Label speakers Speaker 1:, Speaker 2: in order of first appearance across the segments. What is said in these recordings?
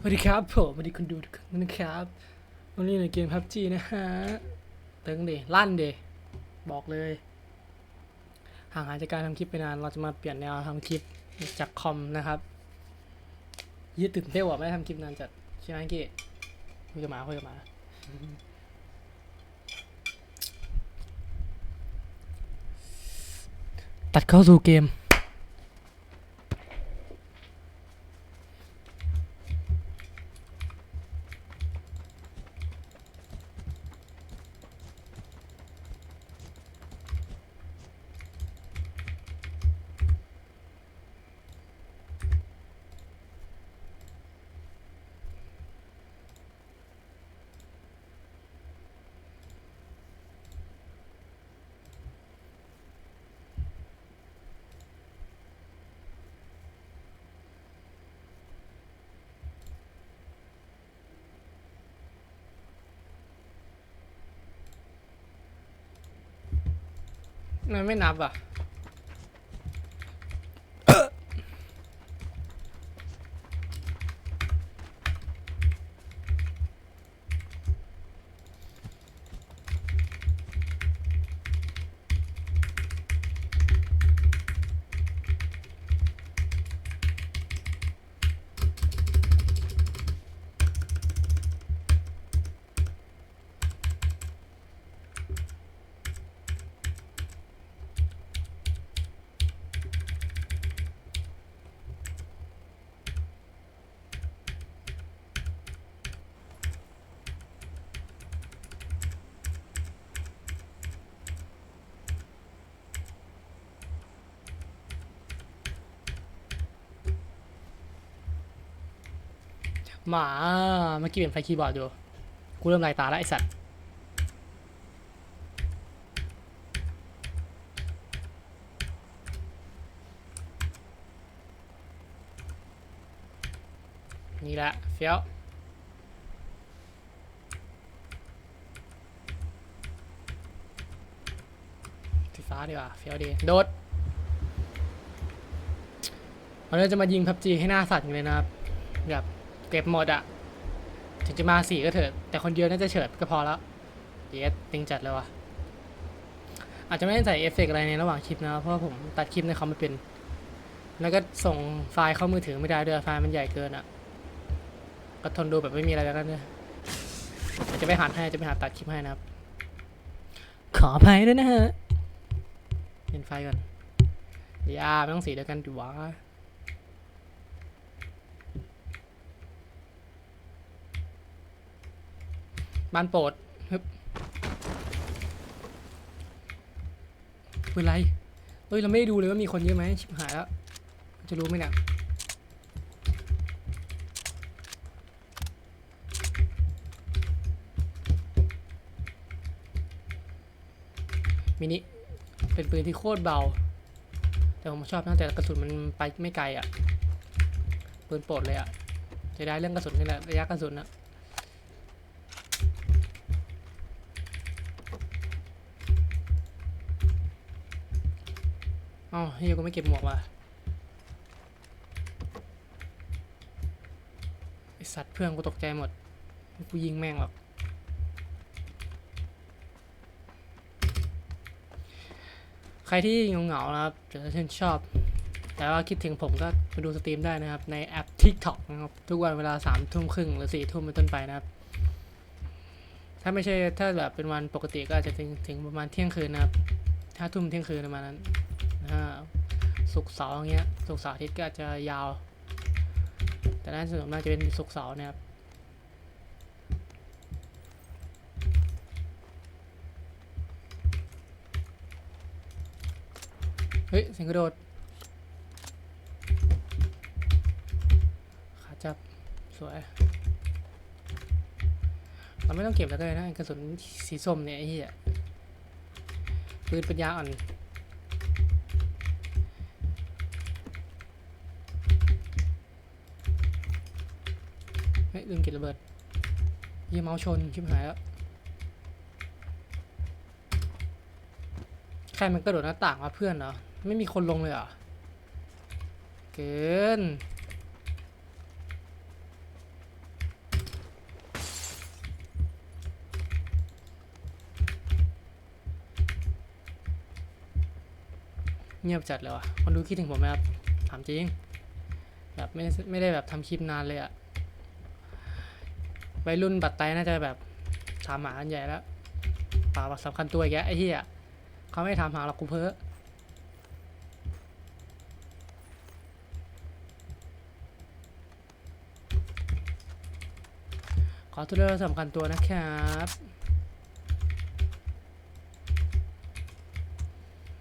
Speaker 1: สวัสดีครับผมสวัสดีคุณดูทุกคนนะครับวันนี้ในเกมพับจีนะฮะเติงเดลั่นเดบอกเลยห่างหายจากการทำคลิปไปนานเราจะมาเปลี่ยนแนวทำคลิปจากคอมนะครับยืดตื่นเต้นว่ะไม่ได้ทำคลิปนานจัดใช่ไหมเกศคุยกับหมาคุยกับหมาตัดเข้าสู่เกม มันไม่นับอะ หมาเมื่อกี้เป็นไฟคีย์บอร์ดอยู่กูเริ่มลายตาแล้วไอสัตว์นี่แหละเฟี้ยวสีฟ้าดีกว่าเฟี้ยวดีโดดวันนี้จะมายิงพับจีให้หน้าสัตว์กันเลยนะครับแบบ เก็บหมดอะถึงจะมาสี่ก็เถอะ แต่คนเดียวน่าจะเฉิดก็พอแล้วเยสติงจัดเลยวะอาจจะไม่ได้ใส่เอฟเฟกต์อะไรในระหว่างคลิปนะ เพราะผมตัดคลิปในคอมไม่เป็น แล้วก็ส่งไฟล์เข้ามือถือไม่ได้ด้วยไฟล์มันใหญ่เกินอะก็ทนดูแบบไม่มีอะไรแล้วกันเนี่ยจะไปหาให้จะไปหาตัดคลิปให้นะครับ ขออภัยด้วยนะฮะเป็นไฟล์ก่อนอย่าไม่ต้องสีเดียวกันดิวะ บ้านโปรดฮึบเป็นไรเฮ้ยเราไม่ได้ดูเลยว่ามีคนเยอะไหมชิบหายแล้ว จะรู้ไหมเนี่ยมินิเป็นปืนที่โคตรเบา แต่ผมชอบนะแต่กระสุนมันไปไม่ไกลอะ่ะปืนโปรดเลยอะ่ะจะได้เรื่องกระสุนนี่แหละระยะกระสุนอะ อ๋อเฮียกูไม่เก็บหมวกว่ะไอสัตว์เพื่อนกูตกใจหมด กูยิงแม่งหรอกใครที่เหงาๆนะครับจะชื่นชอบ แต่ว่าคิดถึงผมก็ไปดูสตรีมได้นะครับ ในแอป TikTok นะครับ ทุกวันเวลาสามทุ่มครึ่งหรือสี่ทุ่มเป็นต้นไปนะครับ ถ้าไม่ใช่ถ้าแบบเป็นวันปกติก็อาจจะถึงถึงประมาณเที่ยงคืนนะครับห้าทุ่มเที่ยงคืนประมาณนั้น อ่าศุกเสาร์อย่างเงี้ยศุกเสาร์อาทิตย์ก็จะยาว แต่น่าจะส่วนมากจะเป็นศุกเสาร์นะครับเฮ้ยเสียงกระโดดขาจับ สวย เราไม่ต้องเก็บแล้วก็ได้นะกระสุนสีส้มเนี่ยไอ้เหี้ยปืนปัญญาอ่อน เฮ้ยลืมเก็บระเบิดยี่เมาชนชิบหายแล้วใครมันกระโดดหน้าต่างมาเพื่อนเหรอ ไม่มีคนลงเลยเหรอ เกิน เงียบจัดเลยวะ่ะคนดูคิดถึงผมไหมครับ ถามจริง แบบไม่ไม่ได้แบบทำคลิปนานเลยอะ่ะ วัยรุ่นบัตรไตน่าจะแบบถามหากันใหญ่แล้วป่าสำคัญตัวแกไอ้เหี้ยเขาไม่ถามหาหรอกกูเพ้อขอตัวเรื่องสำคัญตัวนะครับ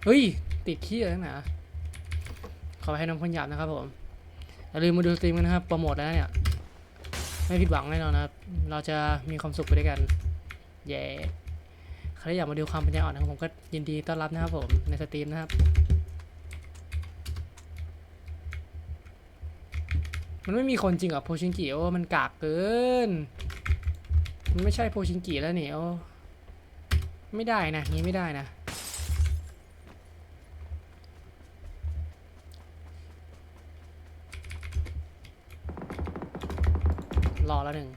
Speaker 1: เฮ้ย ติดขี้อะไรนักหนาขอให้น้องคนหยาบนะครับผมอย่าลืมมาดูสตรีมกันนะครับ โปรโมทแล้วเนี่ย ไม่ผิดหวังแน่นอนนะครับ เราจะมีความสุขไปด้วยกันเย้ใครที่อยากมาดูความปัญญาอ่อนนะครับผมก็ยินดีต้อนรับนะครับผมในสตรีมนะครับ มันไม่มีคนจริงเหรอโพชิงกิโอมันกากเกิน มันไม่ใช่โพชิงกิแล้วเนี่ยโอ้ไม่ได้นะงี้ไม่ได้นะ รอแล้วหนึ่ง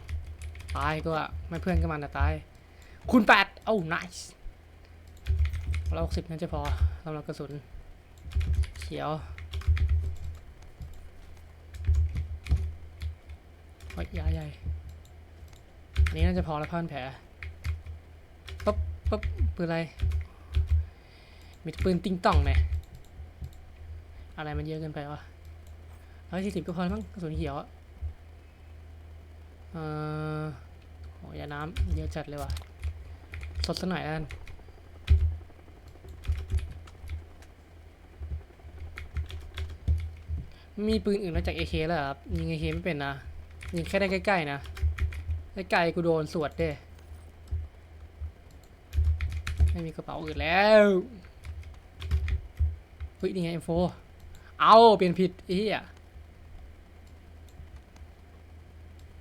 Speaker 1: ตายก็ไม่เพื่อนก็มันนะตายคุณแปดโอ้ nice ร้อยหกสิบนั่นจะพอสำหรับกระสุน เขียวโอ้ยยาใหญ่อันนี้น่าจะพอแล้วพันแผลปุ๊บปุ๊บปืนอะไร มีปืนติงต่องเนี่ยอะไรมันเยอะเกินไปวะร้อยสี่สิบก็พอแล้วมั้งกระสุนเขียวอะ เออโหยาน้ำเยอะจัดเลยว่ะ สดสักหน่อยแล้วกันมีปืนอื่นนอกจาก AK แล้วครับ ยิง AK ไม่เป็นนะ ยิงแค่ได้ใกล้ๆนะ ใกล้ๆกูโดนสวดเด้ ไม่มีกระเป๋าอื่นแล้วเฮ้ยนี่ไง M4 เอาเปลี่ยนผิดอ้เหี้ย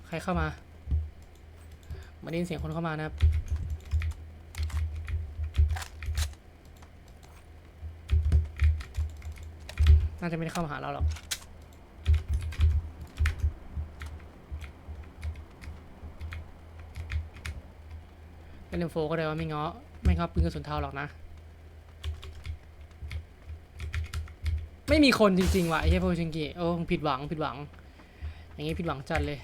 Speaker 1: ใครเข้ามามาได้ยินเสียงคนเข้ามานะครับน่าจะไม่ได้เข้ามาหาเราหรอกเป็นเอ็มโฟก็ได้ว่าไม่เง้อไม่เง้อปืนกระสุนเทาหรอกนะ ไม่มีคนจริงๆว่ะไอ้เหี้ยโพชิงกิโอ้ผิดหวังผิดหวัง อย่างงี้ผิดหวังจัดเลย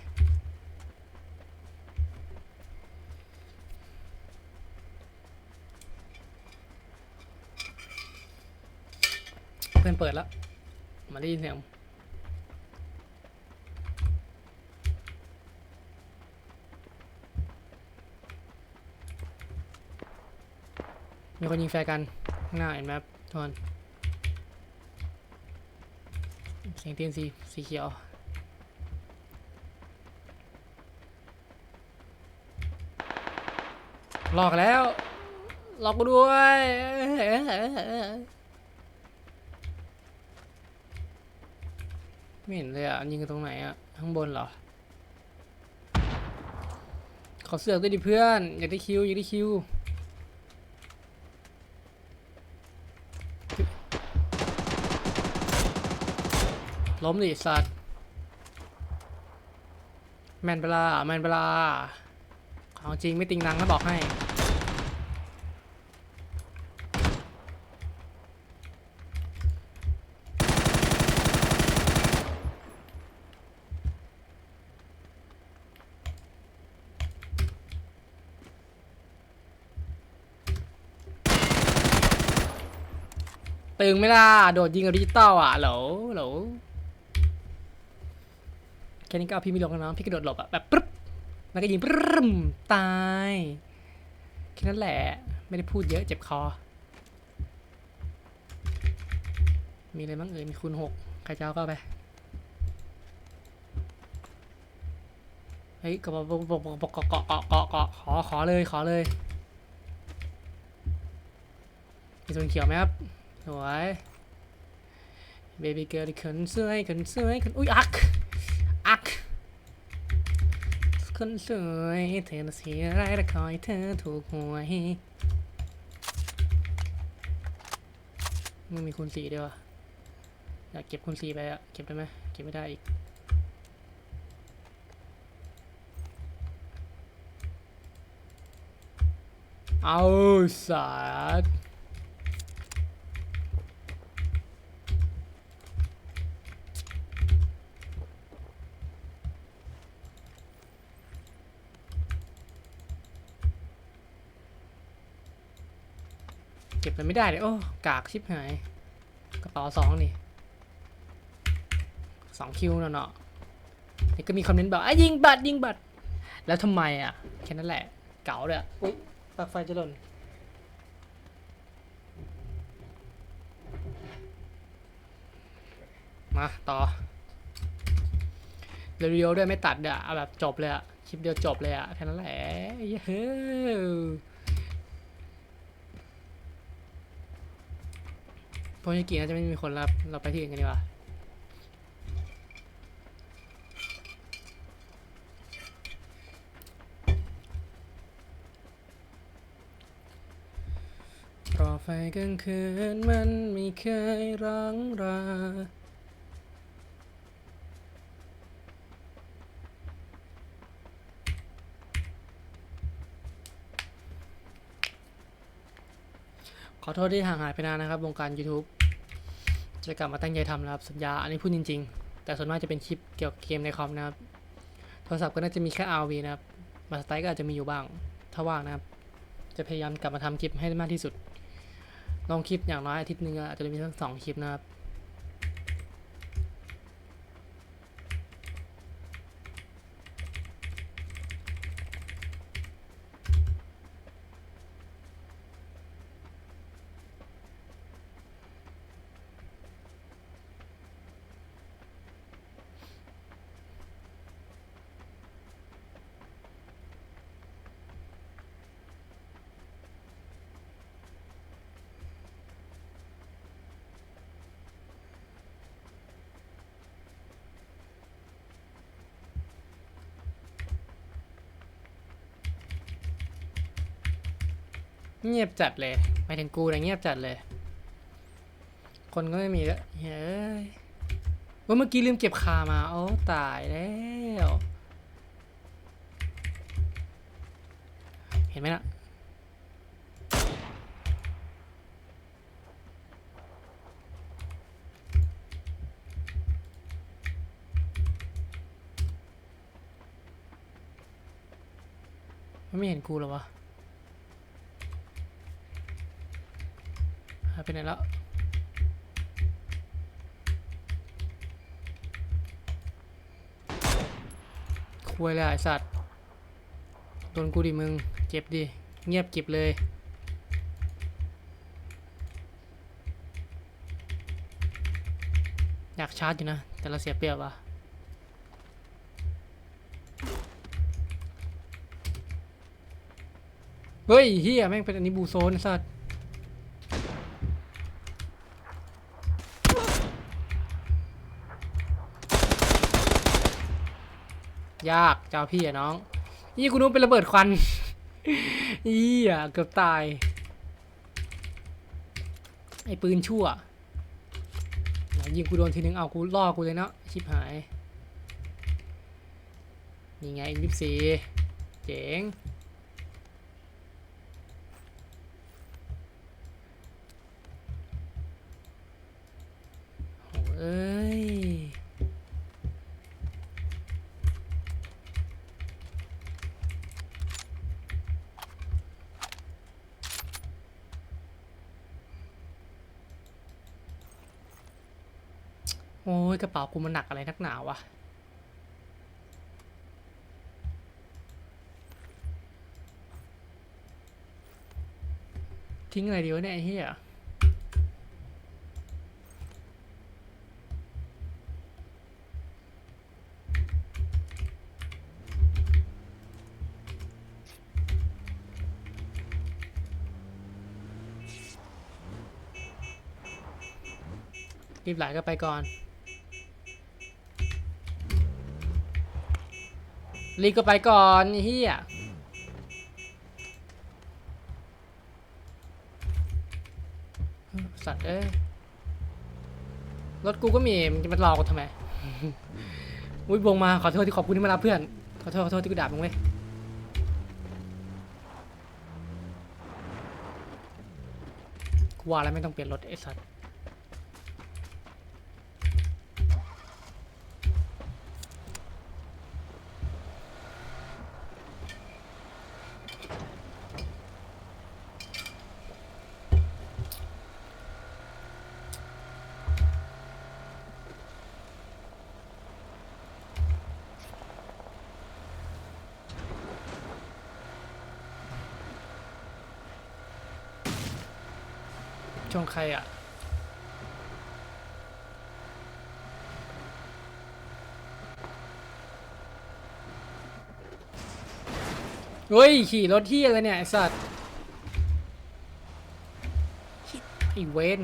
Speaker 1: เพื่อนเปิดแล้วมาได้ยินเสียงมีคนยิงแฟร์กันข้างหน้าเห็นไหมทุกคนเสียงเตียนสีสีเขียวหลอกแล้วหลอกกูด้วย ไม่เห็นเลยอะ ยิงกันตรงไหนอะ ข้างบนเหรอ ขอเสือกด้วยดิเพื่อน อยากได้คิว อยากได้คิว ล้มดิสัตว์ แมนเปลา แมนเปลา ของจริงไม่ติงนังนะบอกให้ ตึงไม่ล่ะโดดยิงกับดิจิตอลอะเหลอเหลอแค่นี้ก็เอาพี่ไม่ลงแล้วเนาะพี่กระโดดหลบอะแบบปึ๊บแล้วก็ยิงปรึ้มตายแค่นั้นแหละ ไม่ได้พูดเยอะเจ็บคอ มีอะไรบ้างเอ่ยมีคูณหกใครจะเอาก็ไปเฮ้ยกบกบกบกบกกาะเกาะเกาะเกาะเกาะขอขอเลยขอเลยมีส่วนเขียวไหมครับ สวย Baby girl คนสวยคนสวยคนอุ้ยอักอักคนสวยเธอน่ะเสียอะไรแต่คอยเธอถูกหวยมึงมีคูณสี่ด้วยวะอยากเก็บคูณสี่ไปอะเก็บได้ไหมเก็บไม่ได้อีกเอาสัตว์ ก็บมันไม่ได้เลยโอ้กากชิบหายกระเป๋าสองนี่สองคิวเนาะเนาะนี่ก็มีคอมเมนต์บอกอะยิงบัตรยิงบัตรแล้วทำไมอะ แค่นั้นแหละ เก๋าเลยอะอุ้ยปลั๊กไฟจะหล่นมาต่อเรียวๆด้วยไม่ตัดอะเอาแบบจบเลยอะคลิปเดียวจบเลยอะแค่นั้นแหละเฮ้ย โพยากิน่าจะไม่มีคนรับ เราไปที่อื่นกันดีกว่าราะไฟกลางคืนมันไม่เคยร้างราขอโทษที่ห่างหายไปนานนะครับ วงการ YouTube จะกลับมาตั้งใจทำนะครับสัญญาอันนี้พูดจริง ๆ แต่ส่วนมากจะเป็นคลิปเกี่ยวกับเกมในคอมนะครับโทรศัพท์ก็น่าจะมีแค่ RV นะครับมาสไตล์ก็อาจจะมีอยู่บ้าง ถ้าว่างนะครับ จะพยายามกลับมาทำคลิปให้ได้มากที่สุด ลองคลิปอย่างน้อยอาทิตย์หนึงอาจจะมีทั้งสองคลิปนะครับ เงียบจัดเลยหมายถึงกูนะเงียบจัดเลย คนก็ไม่มีแล้วเฮ้ยว่าเมื่อกี้ลืมเก็บคามา โอ้ตายแล้ว เห็นไหมนะไม่เห็นกูหรอวะ หาย ไปไหนแล้วคุยเลยไอสัตว์โดนกูดิมึง เจ็บดิ เงียบกิบเลย อยากชาร์จอยู่นะ แต่เราเสียเปรียบว่ะเฮ้ยเฮียแม่งเป็นอันนี้บูโซนสัตว์ ยากเจ้าพี่อะน้องยี่กูนู้นเป็นระเบิดควันอีอะเกือบตาย ไอ้ปืนชั่วยิงกูโดนทีนึงเอากูล่อกูเลยเนาะชิบหายนี่ไงอินดิซีเจ๋งเอ้ย โอ้ยกระเป๋ากูมันหนักอะไรนักหนาวะทิ้งอะไรดีวะเนี่ยไอ้เหี้ยรีบไหลก็ไปก่อน รีบก็ไปก่อนไอ้เฮียสัตว์เอ้ยรถกูก็มีมึงจะมารอกูทำไมอุ้ยวงมาขอโทษที่ขอบคุณที่มารับเพื่อน ขอโทษขอโทษที่กูด่ามึงเว้ยกูว่าแล้วไม่ต้องเปลี่ยนรถไอ้สัตว์ ชงใครอะ เฮ้ย ขี่รถที่อะไรเนี่ย ไอสัตว์ไอีเวน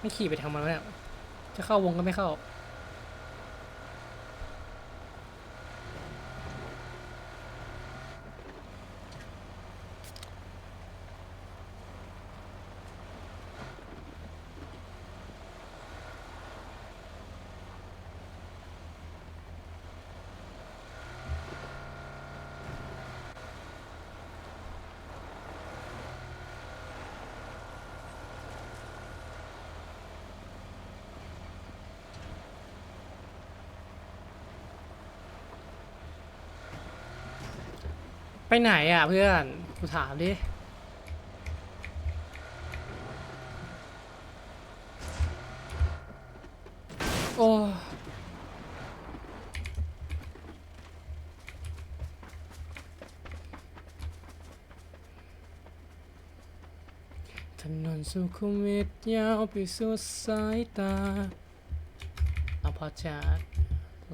Speaker 1: ไม่ขี่ไปทางมันวเนี่ย จะเข้าวงก็ไม่เข้า ไปไหนอะเพื่อนกูถามดิโอ้ถนนสุขุมวิทยาวไปสุดสายตาเอาพอจัด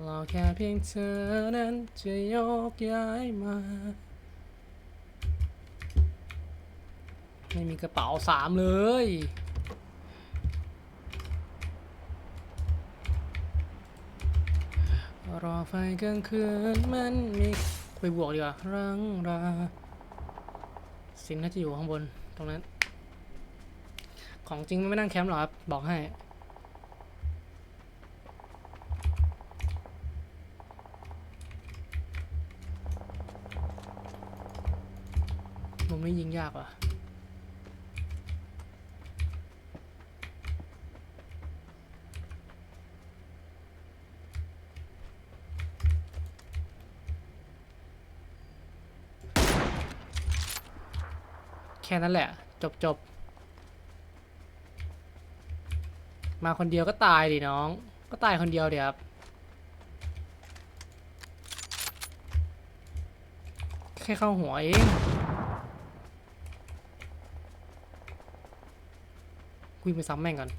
Speaker 1: ราแค่เพียงเธอนั้นจะยกย้ายมา ไม่มีกระเป๋าสามเลย รอไฟกลางคืนมันมีไปบวกดีกว่ารังราสินน่าจะอยู่ข้างบนตรงนั้น ของจริงมันไม่นั่งแคมป์หรอครับ บอกให้มันไม่ยิงยากว่ะ ค่นั้นแหละ จบจบมาคนเดียวก็ตายดิน้อง ก็ตายคนเดียวเดี๋ยวครับแค่เข้าหัวเองคุยไปซ้ำแม่งก่อน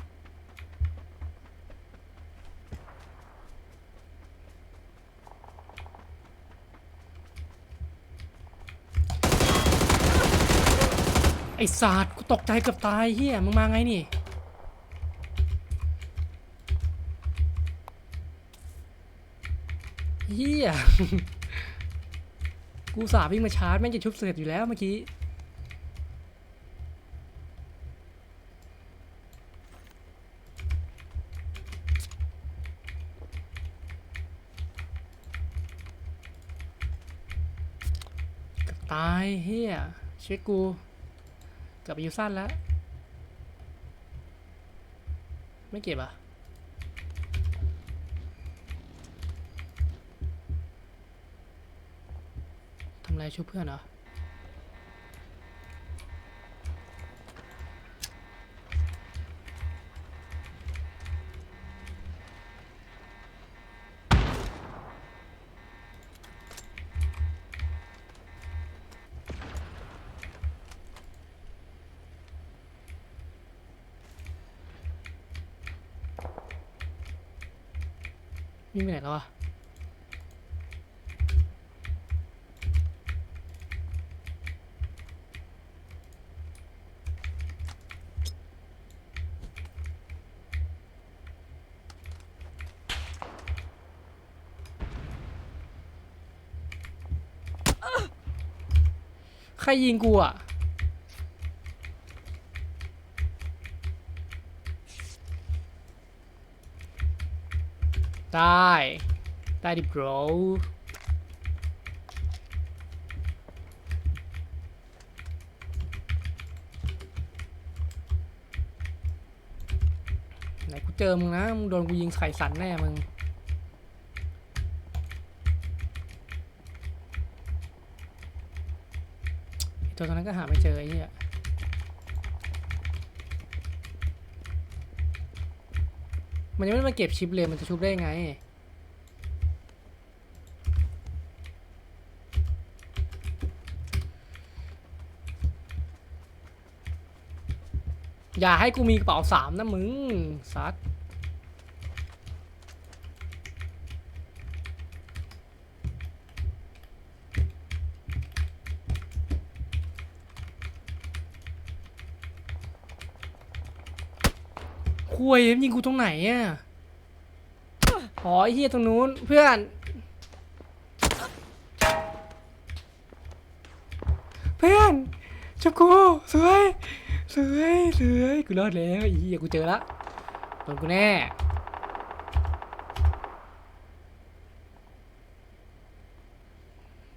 Speaker 1: อ้ศาสตร์กูตกใจเกับตายเฮียมึงมาไงนี่ เฮียกูสาวิ่งมาชาร์จแม่งจะชุบเสร็จอยู่แล้วเมื่อกี้ ตายเฮียชีวิตกู กับอายุสั้นแล้ว ไม่เก็บอะทำไรช่วยเพื่อนเหรอ งไปไหนแล้วอะใครยิงกูอะ ได้ได้ดิ bro ไหนกูเจอมึงนะ มึงโดนกูยิงไข่สันแน่มึง ตัวตอนนั้นก็หาไม่เจอไอ้เหี้ย มันยังไม่ได้มาเก็บชิปเลยมันจะชุบได้ไง อย่าให้กูมีกระเป๋าสามนะมึงซัด คุยมันยิงกูตรงไหนอะอ๋อไอ้เหี้ยตรงนู้นเพื่อน เพื่อนจับกูสวยสวยสวยกูรอดแล้วไอ้เหี้ยกูเจอละโดนกูแน่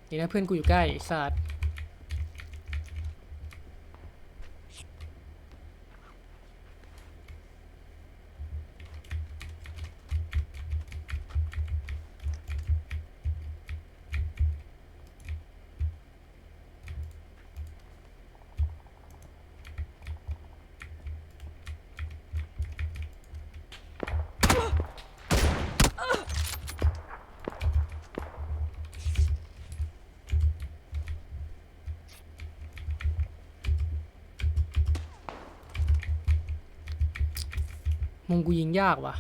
Speaker 1: ดีนะเพื่อนกูอยู่ใกล้สัตว์ งกูยิงยากว่ะ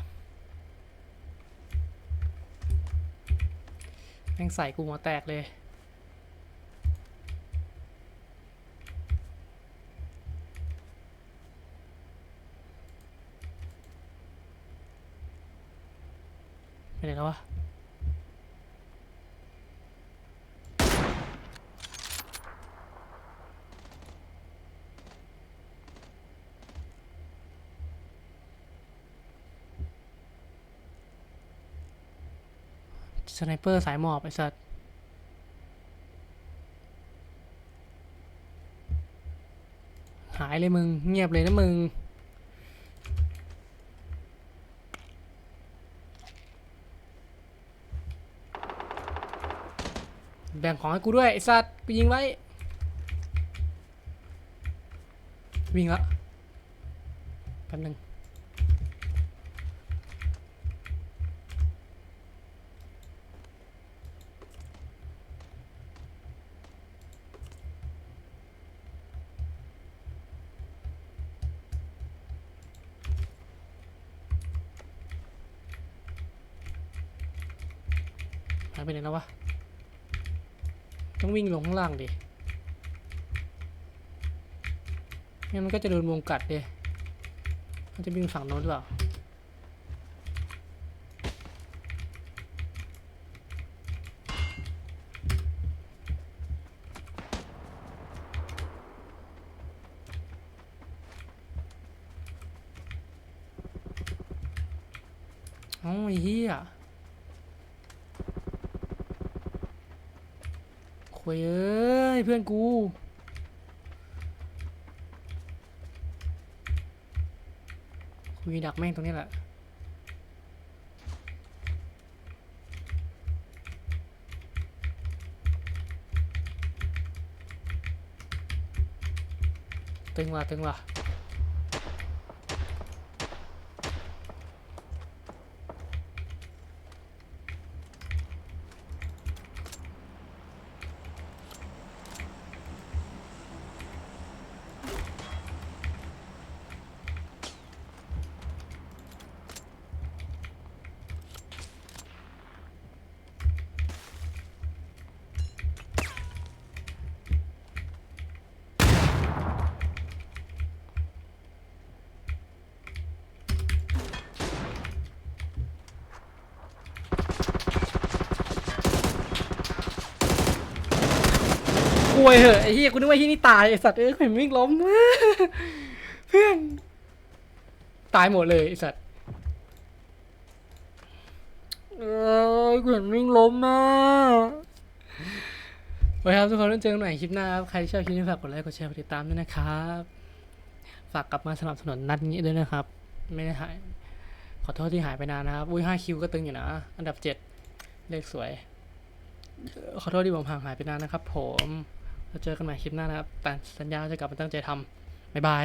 Speaker 1: แม่งใส่กูหัวแตกเลย ไปไหนแล้ววะ สไนเปอร์สายหมอบไอ้สัตว์หายเลยมึง เงียบเลยนะมึง แบ่งของให้กูด้วย ไอ้สัตว์กูยิงไว้ วิ่งละแป๊บนึง ไปไหนแล้ววะ ต้องวิ่งลงข้างล่างดิงั้นมันก็จะโดนวงกัดดิมันจะวิ่งฝั่งโน้นหรือเปล่า เอ้าไอ้เหี้ย คุยเอ้ยเพื่อนกู คุยดักแม่งตรงนี้แหละตึงว่ะตึงว่ะ วยเหอะไอ้เหี้ยกูนึกว่าที่นี่ตายไอ้สัตว์เอ้ยเห็นวิ่งล้ม เพื่อนตายหมดเลยไอ้สัตว์เอ้ยเห็นวิ่งล้มนะไว้ครับทุกคนแล้วเจอกันใหม่คลิปหน้าครับใครชอบคลิปนี้ฝากกดไลค์กดแชร์กดติดตามด้วยนะครับ ฝากกลับมาสนับสนุนนัดนี้ด้วยนะครับ ไม่ได้หาย ขอโทษที่หายไปนานนะครับ อุ้ยห้าคิวก็ตึงอยู่นะ อันดับเจ็ดเลขสวย ขอโทษที่ผมห่างหายไปนานนะครับผม เราเจอกันใหม่คลิปหน้านะครับแต่สัญญาจะกลับมาตั้งใจทำบ๊ายบาย